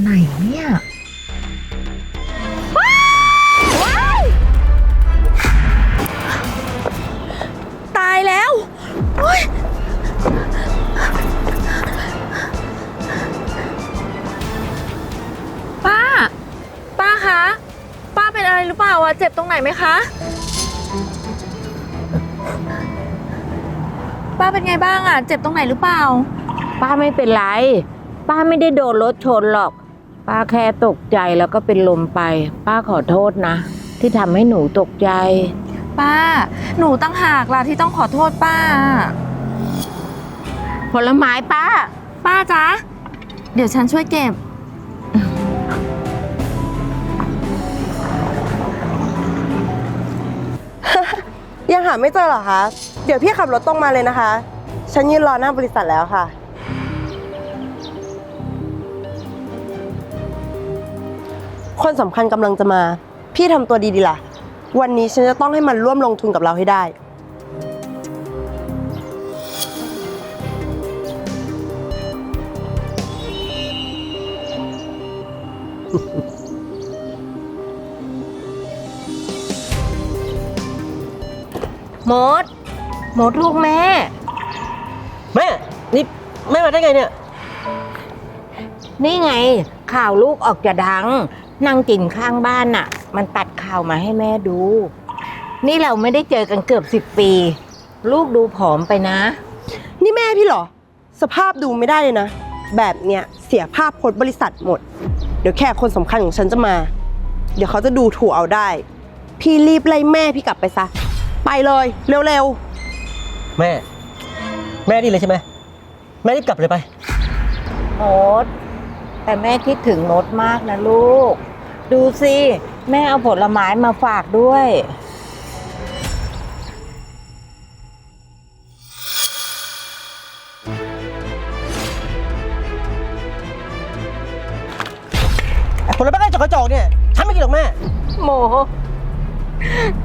ไหนเนี่ยตายแล้วโอ๊ยป้า ป้าคะ ป้าเป็นอะไรหรือเปล่าอะเจ็บตรงไหนไหมคะ ป้าเป็นไงบ้างอะเจ็บตรงไหนหรือเปล่า ป้าไม่เป็นไร ป้าไม่ได้โดนรถชนหรอก ป้าแค่ตกใจแล้วก็เป็นลมไป ป้าขอโทษนะ ที่ทำให้หนูตกใจ ป้า หนูตั้งหากล่ะที่ต้องขอโทษป้า ผลไม้ป้า ป้าจ๊ะ เดี๋ยวฉันช่วยเก็บ ยังหาไม่เจอเหรอคะ เดี๋ยวพี่ขับรถตรงมาเลยนะคะ ฉันยืนรอหน้าบริษัทแล้วค่ะ คนสำคัญกำลังจะมา พี่ทำตัวดีๆล่ะ วันนี้ฉันจะต้องให้มันร่วมลงทุนกับเราให้ได้ มด มดลูกแม่ แม่ นี่ แม่มาได้ไงเนี่ย นี่ไง ข่าวลูกออกจะดังนั่งกินข้างบ้านน่ะ มันตัดข่าวมาให้แม่ดู นี่เราไม่ได้เจอกันเกือบสิบปี ลูกดูผอมไปนะ นี่แม่พี่เหรอ สภาพดูไม่ได้เลยนะ แบบเนี้ยเสียภาพพจน์บริษัทหมด เดี๋ยวแขกคนสำคัญของฉันจะมา เดี๋ยวเขาจะดูถูกเอาได้ พี่รีบไล่แม่พี่กลับไปซะ ไปเลยเร็วแม่ แม่ดีเลยใช่ไหมแม่รีบกลับเลยไปมด แต่แม่คิดถึงมดมากนะลูก ดูสิ แม่เอาผลไม้มาฝากด้วย ไอ้ผลไม้กระจอกกระจอกเนี่ย ฉันไม่กินหรอกแม่ โม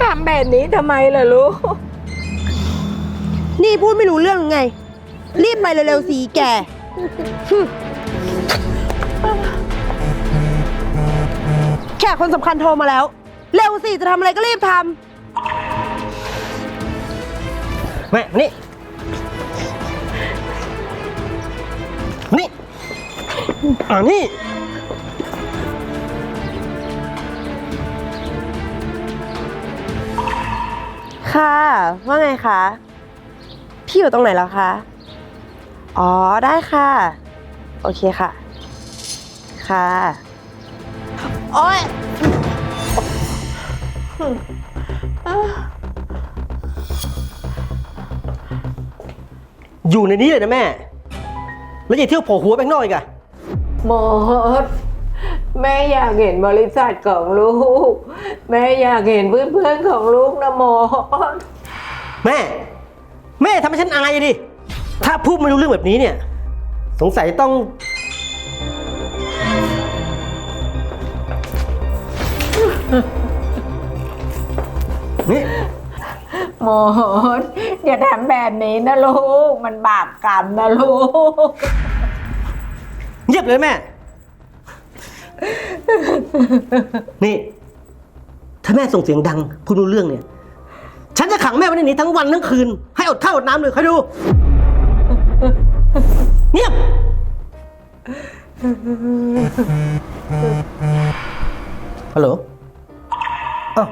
ทำแบบนี้ทำไมล่ะลูกๆนี่พูดไม่รู้เรื่องหรือไง รีบไปเร็วๆสีแก ขกคนสำคัญโทรมาแล้ว เร็วสิจะทำอะไรก็รีบทแม่มานี่มานี่ อ่านี่ำค่ะ ว่าไงคะ พี่อยู่ตรงไหนแล้วคะ อ๋อได้ค่ะ โอเคค่ะ ค่ะ โอ๊ยอยู่ในนี้เลยนะแม่ แล้วอย่าเที่ยวโผล่หัวไปข้างนอกอีกอะมดแม่อยากเห็นบริษัทของลูก แม่อยากเห็นเพื่อนๆของลูกนะมดแม่ แม่ทำให้ฉันอายอะดิ ถ้าพูดไม่รู้เรื่องแบบนี้เนี่ย สงสัยต้อง มดอย่าทำแบบนี้นะลูก มันบาปกรรมนะลูก เงียบเลยแม่ นี่ ถ้าแม่ส่งเสียงดังพูดรู้เรื่องเนี่ย ฉันจะขังแม่ไว้ในนี้ทั้งวันทั้งคืน ให้อดข้าวอดน้ำเลยคอยดู เงียบ ฮัลโหลอ้าว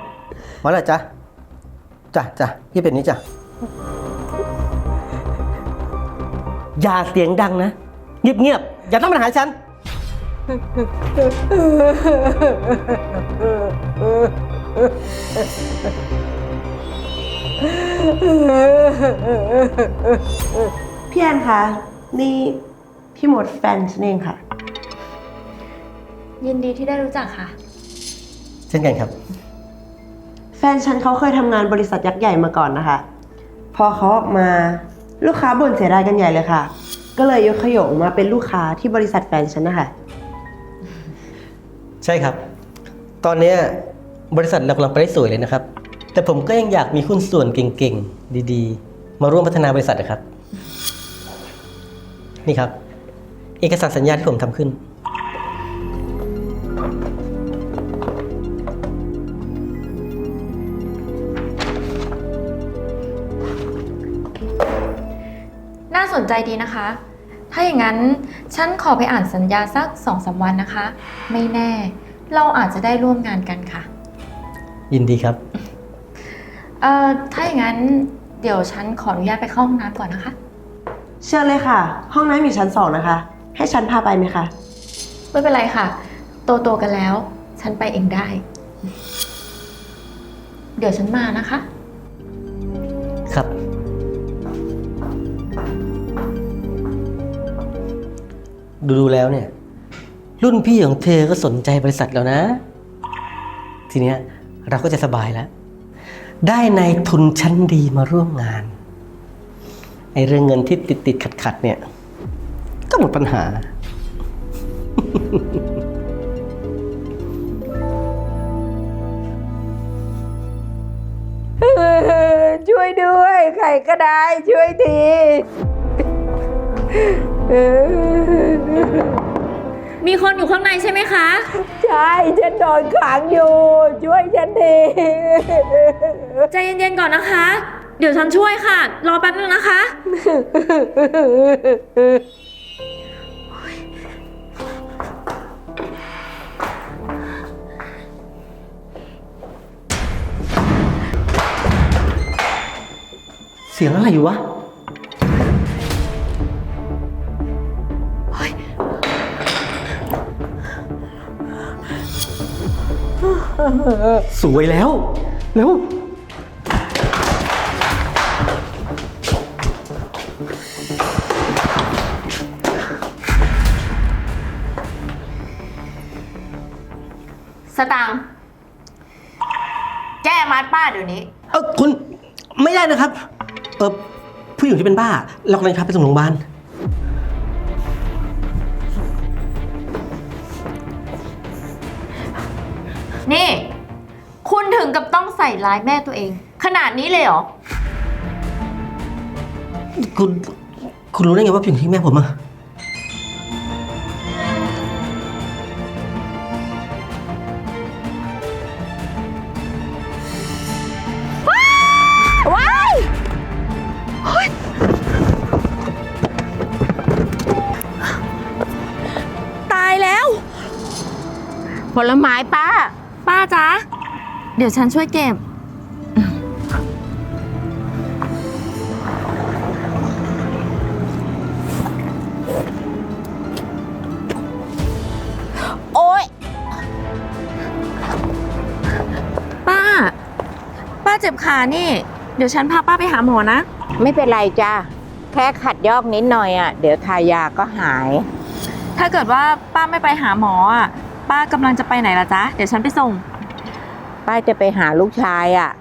มาแล้วจ้ะ จ้ะจ้ะยี่เป็นนี้จ้ะ อย่าเสียงดังนะ เงียบๆ อย่าต้องมาหาฉัน พี่แอนคะนี่พี่หมดแฟนฉันเองค่ะ ยินดีที่ได้รู้จักค่ะ เช่นกันครับแฟนฉันเขาเคยทำงานบริษัทยักษ์ใหญ่มาก่อนนะคะ พอเขาออกมาลูกค้าบ่นเสียดายกันใหญ่เลยค่ะ ก็เลยยกขยงมาเป็นลูกค้าที่บริษัทแฟนฉันนะคะ ใช่ครับ ตอนเนี้ยบริษัทเรากำลังไปได้สวยเลยนะครับ แต่ผมก็ยังอยากมีหุ้นส่วนเก่งๆ ดีๆ มาร่วมพัฒนาบริษัทนะครับ นี่ครับ เอกสารสัญญาที่ผมทำขึ้น ใจดีนะคะ ถ้าอย่างนั้นฉันขอไปอ่านสัญญาสักสองสาวันนะคะ ไม่แน่ เราอาจจะได้ร่วมงานกันค่ะ ยินดีครับ เอ่อ ถ้าอย่างนั้นเดี๋ยวฉันขออนุญาตไปเข้าห้องน้ำก่อนนะคะ เชิญเลยค่ะ ห้องน้ำอยู่ชั้นสองนะคะ ให้ฉันพาไปไหมคะ ไม่เป็นไรค่ะ โตโตๆกันแล้ว ฉันไปเองได้ เดี๋ยวฉันมานะคะ ดูๆแล้วเนี่ย รุ่นพี่ของเธอก็สนใจบริษัทแล้วนะ ทีเนี้ยเราก็จะสบายแล้ว ได้ในายทุนชั้นดีมาร่วมงาน ไอ้เรื่องเงินที่ติดติดขัดขัดๆเนี่ย ก็หมดปัญหาช่วยด้วย ใครก็ได้ช่วยที มีคนอยู่ข้างในใช่ไหมคะ ใช่ฉันโดนขังอยู่ ช่วยฉันทีใจเย็นๆก่อนนะคะ เดี๋ยวฉันช่วยค่ะ รอแป๊บนึงนะคะ เสียงอะไรอยู่วะ สวยแล้ว แล้ว สตางค์แก้มัดป้าเดี๋ยวนี้ เออคุณไม่ได้นะครับ เออผู้หญิงที่เป็นบ้าเรากำลังพาไปส่งโรงพยาบาล นี่ คุณถึงกับต้องใส่ร้ายแม่ตัวเอง ขนาดนี้เลยเหรอ คุณ คุณรู้ได้ไงว่าผู้หญิงที่แม่ผมอะว้ายตายแล้ว ผลไม้ป้าป้า จ๊ะ เดี๋ยวฉันช่วยเก็บ โอ๊ย ป้า ป้าเจ็บขานี่ เดี๋ยวฉันพาป้าไปหาหมอนะ ไม่เป็นไรจ้าแค่ขัดยอกนิดหน่อยอะ เดี๋ยวทายาก็หาย ถ้าเกิดว่าป้าไม่ไปหาหมออะ ป้ากำลังจะไปไหนล่ะจ๊ะ เดี๋ยวฉันไปส่ง ป้าจะไปหาลูกชายอะ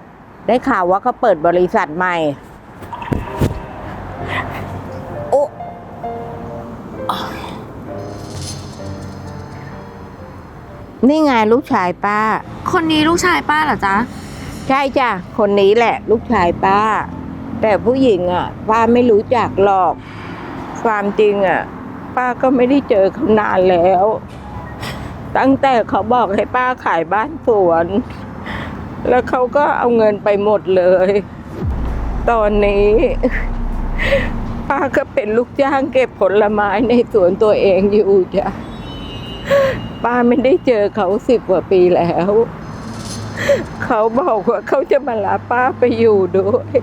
ได้ข่าวว่าเขาเปิดบริษัทใหม่ โอ้นี่ไงลูกชายป้า คนนี้ลูกชายป้าเหรอจ๊ะ ใช่จ้ะ คนนี้แหละ ลูกชายป้า แต่ผู้หญิงอะ ป้าไม่รู้จักหรอก ความจริงอะ ป้าก็ไม่ได้เจอเขานานแล้วตั้งแต่เขาบอกให้ป้าขายบ้านสวน แล้วเขาก็เอาเงินไปหมดเลย ตอนนี้ป้าก็เป็นลูกจ้างเก็บผลไม้ในสวนตัวเองอยู่จ้ะป้าไม่ได้เจอเขาสิบกว่าปีแล้ว เขาบอกว่าเขาจะมาลาป้าไปอยู่ด้วย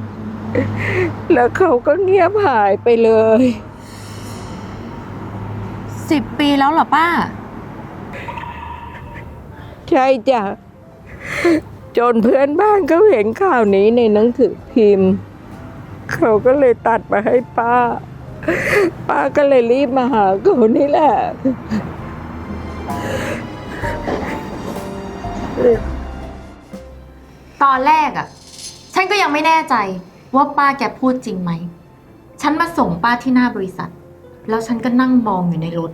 แล้วเขาก็เงียบหายไปเลยสิบปีแล้วเหรอป้า ใช่จ้ะ จนเพื่อนบ้านเขาเห็นข่าวนี้ในหนังสือพิมพ์ เขาก็เลยตัดมาให้ป้า ป้าก็เลยรีบมาหาเขานี่แหละตอนแรกอะ ฉันก็ยังไม่แน่ใจว่าป้าแกพูดจริงไหม ฉันมาส่งป้าที่หน้าบริษัท แล้วฉันก็นั่งมองอยู่ในรถ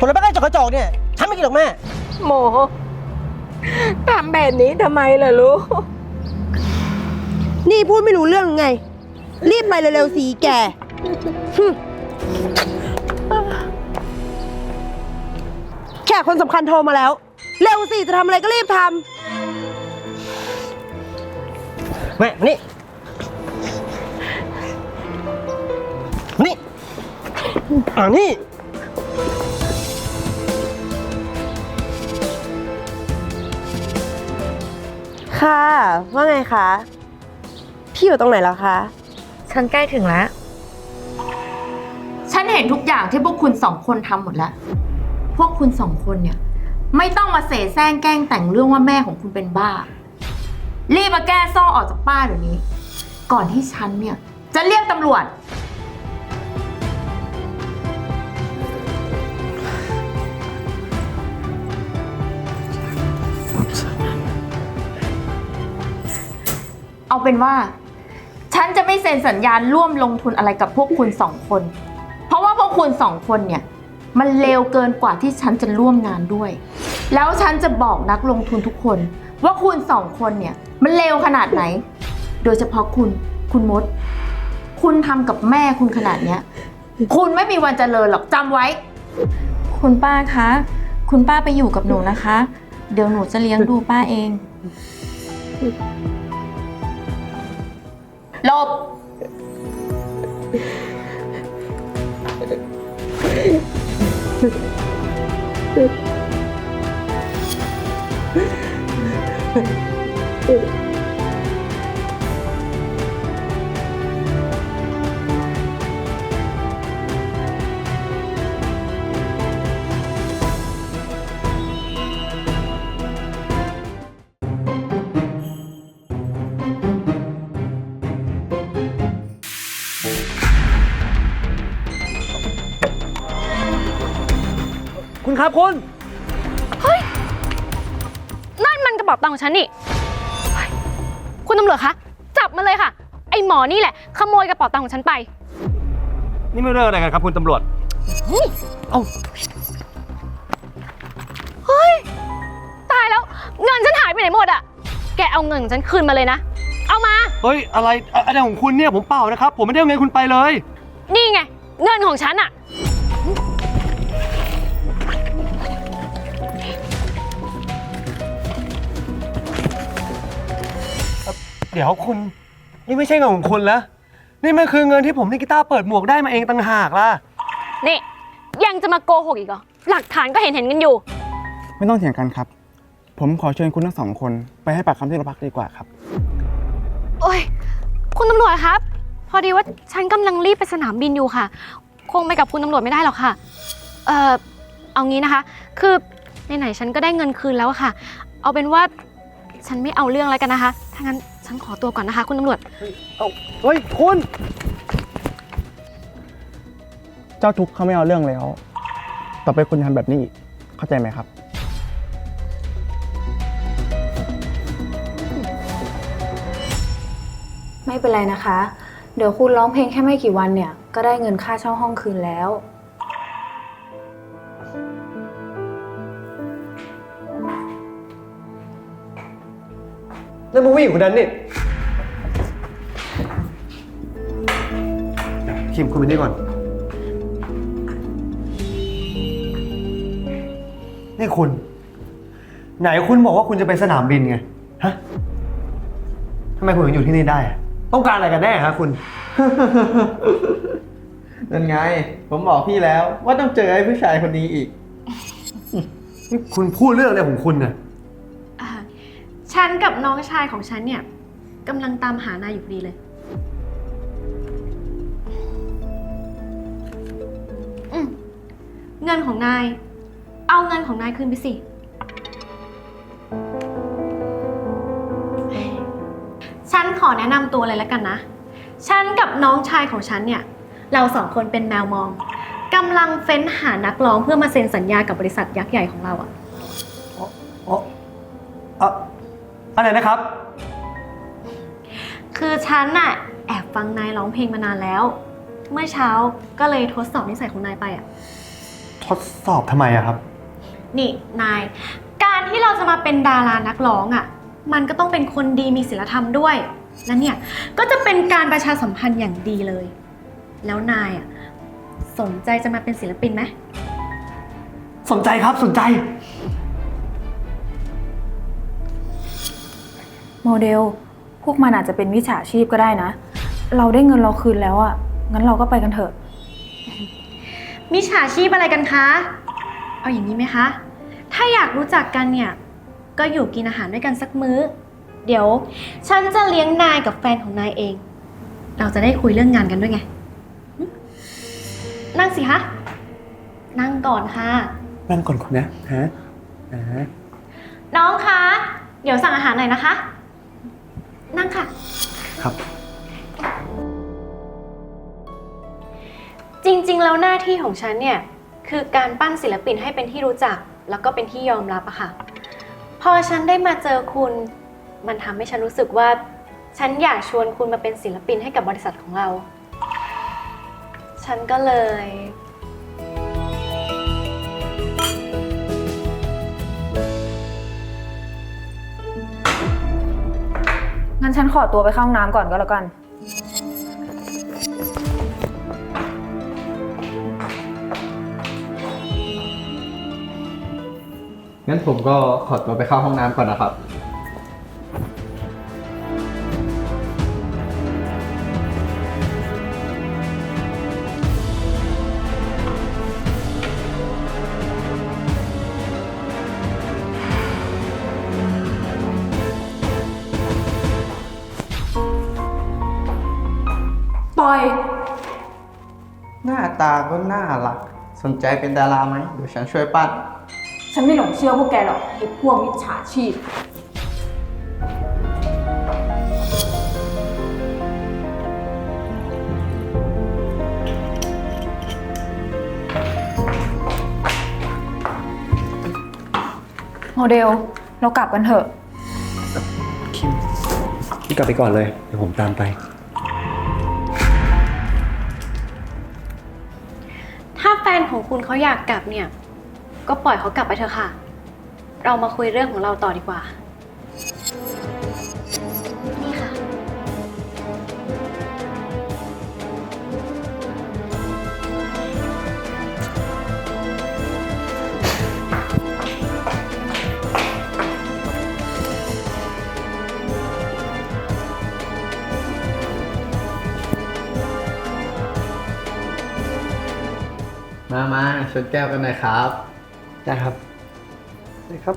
ผลไม้กระจอกกระจอกเนี่ย ฉันไม่กินหรอกแม่โมทำแบบนี้ทำไมล่ะลูก นี่พูดไม่รู้เรื่องไง รีบไปเร็วๆสีแกฮึแขกคนสำคัญโทรมาแล้ว เร็วสิจะทำอะไรก็รีบทแม่มานี่มานี่ อ่านี่ ค่ะ ว่าไงคะ พี่อยู่ตรงไหนแล้วคะ ฉันใกล้ถึงแล้ว ฉันเห็นทุกอย่างที่พวกคุณสองคนทำหมดแล้ว พวกคุณสองคนเนี่ย ไม่ต้องมาเสแสร้งแกล้งแต่งเรื่องว่าแม่ของคุณเป็นบ้า รีบมาแก้ซ่อออกจากป้าเดี๋ยวนี้ ก่อนที่ฉันเนี่ย จะเรียกตำรวจ เอาเป็นว่า ฉันจะไม่เซ็นสัญญาร่วมลงทุนอะไรกับพวกคุณสองคน เพราะว่าพวกคุณสองคนเนี่ย มันเลวเกินกว่าที่ฉันจะร่วมงานด้วย แล้วฉันจะบอกนักลงทุนทุกคน ว่าคุณสองคนเนี่ย มันเลวขนาดไหน โดยเฉพาะคุณคุณมด คุณทำกับแม่คุณขนาดเนี้ย คุณไม่มีวันเจริญหรอกจำไว้ คุณป้าคะ คุณป้าไปอยู่กับหนูนะคะ เดี๋ยวหนูจะเลี้ยงดูป้าเอง หลบคุณ ครับคุณนั่นมันกระเป๋าตังค์ของฉันนี่เฮ้ยคุณตำรวจคะ จับมันเลยค่ะ ไอ้หมอนี่แหละ ขโมยกระเป๋าตังค์ของฉันไป นี่ไม่เรื่องอะไรกันครับคุณตำรวจตายแล้ว เงินฉันหายไปไหนหมดอะแกเอาเงินของฉันคืนมาเลยนะ เอามา เฮ้ย อะไรอะอะไรของคุณเนี่ยผมเปล่านะครับ ผมไม่ได้เอาเงินคุณไปเลย นี่ไง เงินของฉันอะ เดี๋ยวคุณ นี่ไม่ใช่เงินของคุณแล้วนี่มันคือเงินที่ผมนี่กีตาร์เปิดหมวกได้มาเองต่างหากล่ะ นี่ ยังจะมาโกหกอีกเหรอ หลักฐานก็เห็นเห็นๆกันอยู่ ไม่ต้องเถียงกันครับ ผมขอเชิญคุณทั้งสองคนไปให้ปากคำที่โรงพักดีกว่าครับ โอ้ย คุณตำรวจครับ พอดีว่าฉันกำลังรีบไปสนามบินอยู่ค่ะ คงไปกับคุณตำรวจไม่ได้หรอกค่ะ เอ่อ เอางี้นะคะ คือไหนๆฉันก็ได้เงินคืนแล้วอะค่ะ เอาเป็นว่าฉันไม่เอาเรื่องแล้วกันนะคะ ถ้างั้น ฉันขอตัวก่อนนะคะ คุณตำรวจเฮ้ยคุณ เจ้าทุกข์เขาไม่เอาเรื่องแล้ว ต่อไปคุณทำแบบนี้อีกเข้าใจไหมครับ ไม่เป็นไรนะคะ เดี๋ยวคุณร้องเพลงแค่ไม่กี่วันเนี่ย ก็ได้เงินค่าเช่าห้องคืนแล้ว นั่นมันผู้หญิงคนนั้นนี่คิมคุณไปนี่ก่อน นี่คุณ ไหนคุณบอกว่าคุณจะไปสนามบินไง ฮะทำไมคุณถึงอยู่ที่นี่ได้อะต้องการอะไรกันแน่ฮะคุณ นั่นไง ผมบอกพี่แล้วว่าต้องเจอไอ้ผู้ชายคนนี้อีก นี่คุณพูดเรื่องอะไรของคุณน่ะอ่า ฉันกับน้องชายของฉันเนี่ยกำลังตามหานายอยู่พอดีเลย อืมเงินของนาย เอาเงินของนายคืนไปสิ ฉันขอแนะนำตัวเลยแล้วกันนะ ฉันกับน้องชายของฉันเนี่ย เราสองคนเป็นแมวมองกำลังเฟ้นหานักร้องเพื่อมาเซ็นสัญญากับบริษัทยักษ์ใหญ่ของเราอะ อะไรนะครับ คือฉันน่ะแอบฟังนายร้องเพลงมานานแล้ว เมื่อเช้าก็เลยทดสอบนิสัยของนายไปอะ ทดสอบทำไมอะครับ นี่นาย การที่เราจะมาเป็นดารานักร้องอะ มันก็ต้องเป็นคนดีมีศีลธรรมด้วย และเนี่ยก็จะเป็นการประชาสัมพันธ์อย่างดีเลย แล้วนายอะสนใจจะมาเป็นศิลปินไหม สนใจครับสนใจ โมเดล พวกมันอาจจะเป็นวิชาชีพก็ได้นะ เราได้เงินเราคืนแล้วอะ่ะงั้นเราก็ไปกันเถอะ มิจฉาชีพอะไรกันคะ เอาอย่างนี้ไหมคะ ถ้าอยากรู้จักกันเนี่ย ก็อยู่กินอาหารด้วยกันสักมื้อ เดี๋ยว ฉันจะเลี้ยงนายกับแฟนของนายเอง เราจะได้คุยเรื่องงานกันด้วยไงหึนั่งสิคะ นั่งก่อนค่ะ นั่งก่อนคนนะฮะนะ น้องคะ เดี๋ยวสั่งอาหารหน่อยนะคะ นั่งค่ะ ครับ จริงๆ แล้วหน้าที่ของฉันเนี่ย คือการปั้นศิลปินให้เป็นที่รู้จัก แล้วก็เป็นที่ยอมรับอะค่ะ พอฉันได้มาเจอคุณ มันทำให้ฉันรู้สึกว่า ฉันอยากชวนคุณมาเป็นศิลปินให้กับบริษัทของเรา ฉันก็เลย ฉันขอตัวไปเข้าห้องน้ำก่อนก็แล้วกัน งั้นผมก็ขอตัวไปเข้าห้องน้ำก่อนนะครับ ปล่อย หน้าตาก็น่ารัก สนใจเป็นดาราไหมเดี๋ยวฉันช่วยปั้น ฉันไม่หลงเชื่อพวกแกหรอกไอ้พวกมิจฉาชีพ โมเดล เรากลับกันเถอะ คิมพี่กลับไปก่อนเลย เดี๋ยวผมตามไป เขาอยากกลับเนี่ย ก็ปล่อยเขากลับไปเถอะค่ะ เรามาคุยเรื่องของเราต่อดีกว่า ชนแก้วกันหน่อยครับ ได้ครับได้ครับ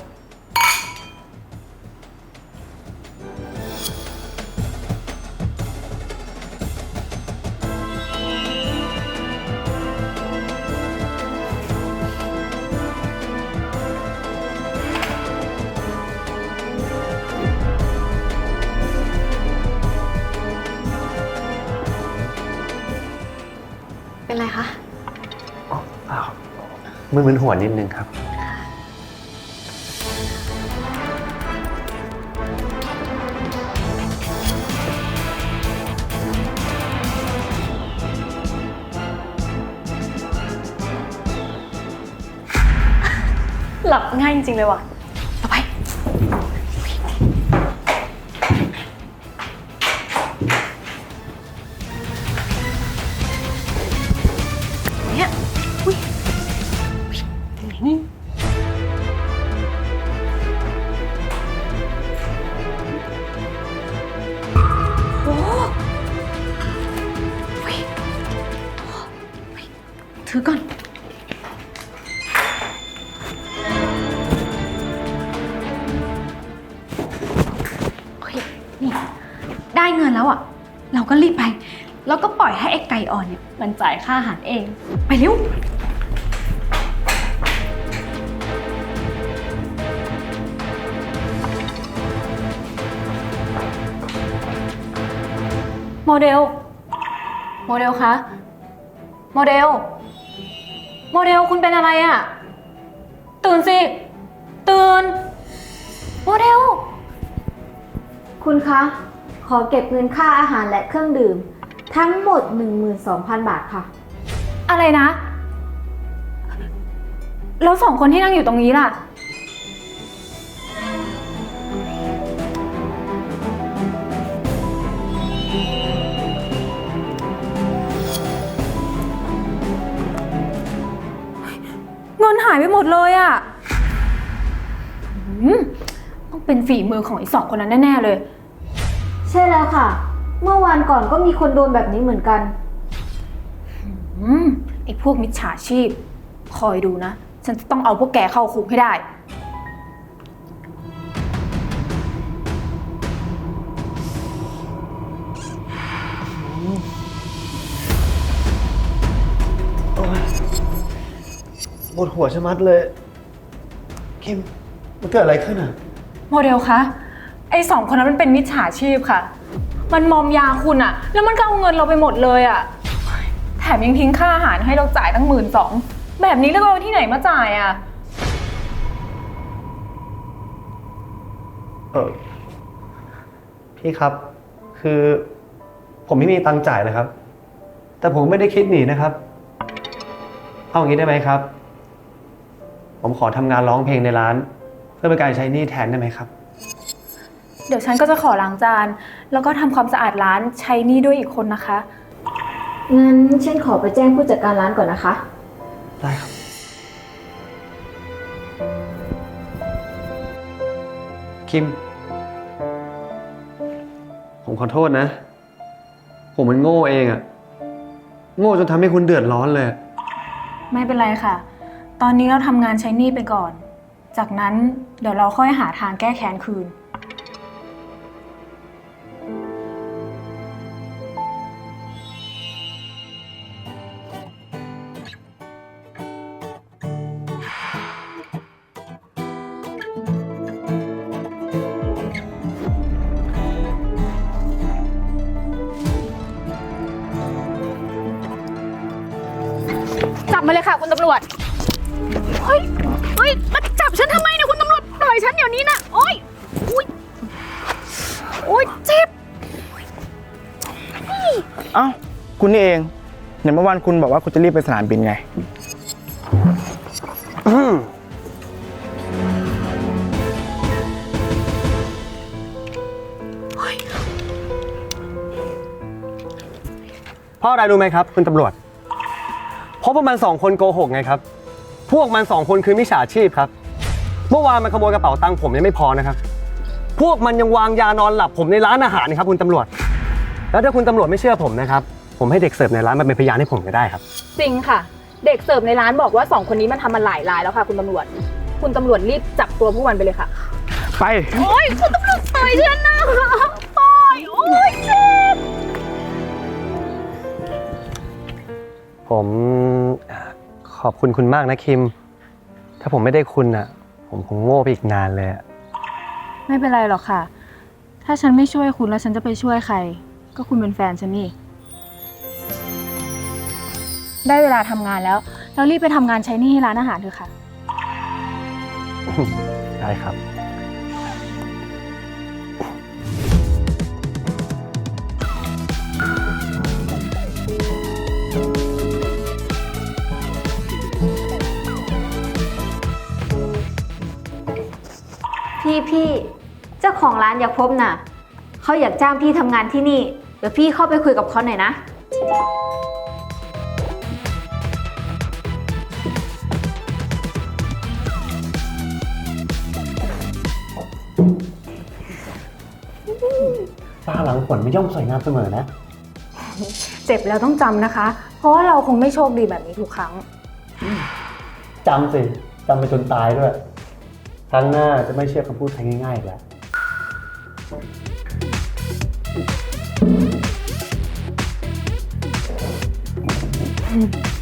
เป็นไรคะ มึนมึนหัวนิดนึงครับ หลับง่ายจริงเลยว่ะ ถือก่อน โอเค นี่ ได้เงินแล้วอะ เราก็รีบไป แล้วก็ปล่อยให้ไอ้ไก่อ่อนเนี่ย มันจ่ายค่าอาหารเอง ไปเร็ว โมเดล โมเดลคะ โมเดล โมเดลคุณเป็นอะไรอะ่ะ ตื่นสิ ตื่น โมเดล คุณคะ ขอเก็บเงินค่าอาหารและเครื่องดื่ม ทั้งหมด 12,000 บาทค่ะ อะไรนะ แล้วสองคนที่นั่งอยู่ตรงนี้ล่ะ เงินหายไปหมดเลยอะ่ะหืมต้องเป็นฝีมือของไอ้สองคนนั้นแน่ๆเลย ใช่แล้วค่ะ เมื่อวานก่อนก็มีคนโดนแบบนี้เหมือนกันอืมไอ้พวกมิจฉาชีพ คอยดูนะ ฉันจะต้องเอาพวกแกเข้าคุกให้ได้ ปวดหัวชะมัดเลย คิม มันเกิดอะไรขึ้นอะ โมเดลคะ ไอ้สองคนนั้นมันเป็นมิจฉาชีพค่ะ มันมอมยาคุณอะแล้วมันก็เอาเงินเราไปหมดเลยอะแถมยังทิ้งค่าอาหารให้เราจ่ายตั้งหมื่นสอง แบบนี้แล้วก็เอาที่ไหนมาจ่ายอะเออพี่ครับ คือผมไม่มีตังค์จ่ายเลยครับ แต่ผมไม่ได้คิดหนีนะครับ เอาอย่างนี้ได้ไหมครับ ผมขอทำงานร้องเพลงในร้าน เพื่อเป็นการใช้หนี้แทนได้ไหมครับ เดี๋ยวฉันก็จะขอล้างจาน แล้วก็ทำความสะอาดร้านใช้หนี่ด้วยอีกคนนะคะ งั้นฉันขอไปแจ้งผู้จัดการร้านก่อนนะคะ ได้ครับ คิม ผมขอโทษนะ ผมมันโง่เองอะโง่จนทำให้คุณเดือดร้อนเลยอะไม่เป็นไรค่ะ ตอนนี้เราทำงานใช้หนี้ไปก่อน จากนั้นเดี๋ยวเราค่อยหาทางแก้แค้นคืน เอ้า คุณนี่เองเห็นเมื่อวานคุณบอกว่าคุณจะรีบไปสนามบินไง เพราะอะไรรู้ไหมครับ คุณตำรวจ เพราะพวกมันสองคนโกหกไงครับ พวกมันสองคนคือมิจฉาชีพครับ เมื่อวานมันขโมยกระเป๋าตังค์ผมยังไม่พอนะครับ พวกมันยังวางยานอนหลับผมในร้านอาหารนะครับ คุณตำรวจ แล้วถ้าคุณตำรวจไม่เชื่อผมนะครับ ผมให้เด็กเสิร์ฟในร้านมาเป็นพยานให้ผมก็ได้ครับ จริงค่ะ เด็กเสิร์ฟในร้านบอกว่าสองคนนี้มันทำมาหลายรายแล้วค่ะ คุณตำรวจ คุณตำรวจรีบจับตัวพวกมันไปเลยค่ะ ไป โอ๊ยคุณตำรวจปล่อยฉันนะปล่อยโอ๊ยเจ็บผมเอ่อขอบคุณคุณมากนะคิม ถ้าผมไม่ได้คุณอะ ผมคงโง่ไปอีกนานเลยอะ ไม่เป็นไรหรอกค่ะ ถ้าฉันไม่ช่วยคุณแล้วฉันจะไปช่วยใคร ก็คุณเป็นแฟนฉันนี่ ได้เวลาทำงานแล้ว เรารีบไปทำงานใช้หนี้ให้ร้านอาหารเถอะค่ะ ได้ครับ พี่พี่เจ้าของร้านอยากพบน่ะ เขาอยากจ้างพี่ทำงานที่นี่เดี๋ยวพี่เข้าไปคุยกับเขาหน่อยนะ ฟ้าหลังฝนไม่ย่อมสวยงามเสมอนะ เจ็บแล้วต้องจำนะคะ เพราะว่าเราคงไม่โชคดีแบบนี้ทุกครั้ง จำสิ จำไปจนตายด้วย ครั้งหน้าจะไม่เชื่อคำพูดใครง่ายๆอีกแล้ว เ